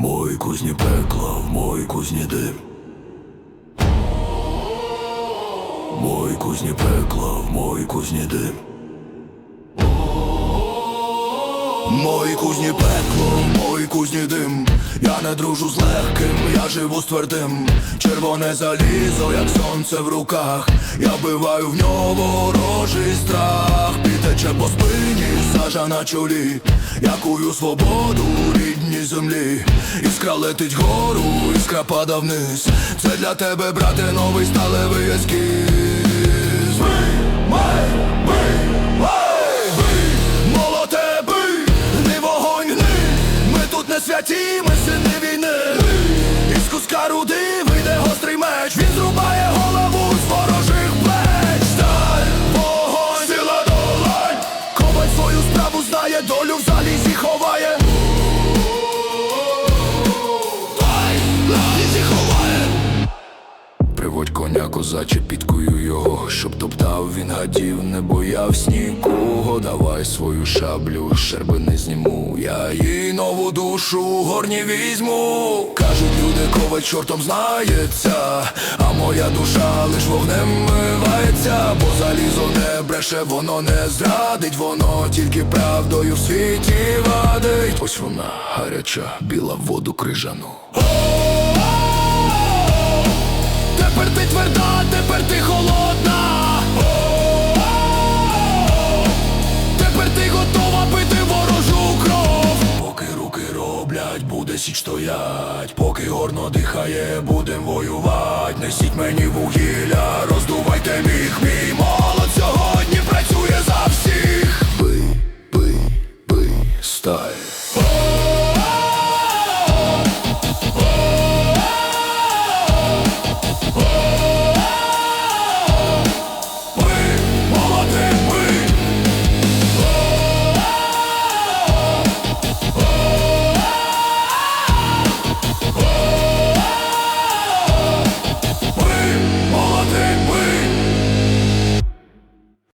Мой кузні пекла, в мой кузні дим. Мой кузні пекла, в мой кузні дим. Мої кузні пекло, мої кузні дим. Я не дружу з легким, я живу з твердим. Червоне залізо, як сонце в руках. Я вбиваю в нього ворожий страх. Підтече по спині, сажа на чолі. Я кую свободу рідній землі. Іскра летить гору, іскра пада вниз. Це для тебе, брате, новий сталевий ескіз. Бий, май, бий, май, бий, молоте бий, не вогонь гни. Ми тут не святі, ми сини війни. Із куска руди вийде гострий меч. Коня козаче, підкую його, щоб топтав він гадів, не боявся нікого. Давай свою шаблю, шерби не зніму. Я їй нову душу горні візьму. Кажуть, люди, коваль чортом знається, а моя душа лиш вогнем мивається, бо залізо не бреше, воно не зрадить, воно тільки правдою в світі вадить. Ось вона гаряча, біла воду крижану. Січ стоять. Поки горно дихає, будем воювать. Несіть мені вугілля, роздувайте міг. Мій молод сьогодні працює за всіх. Бий, бий, бий, стай.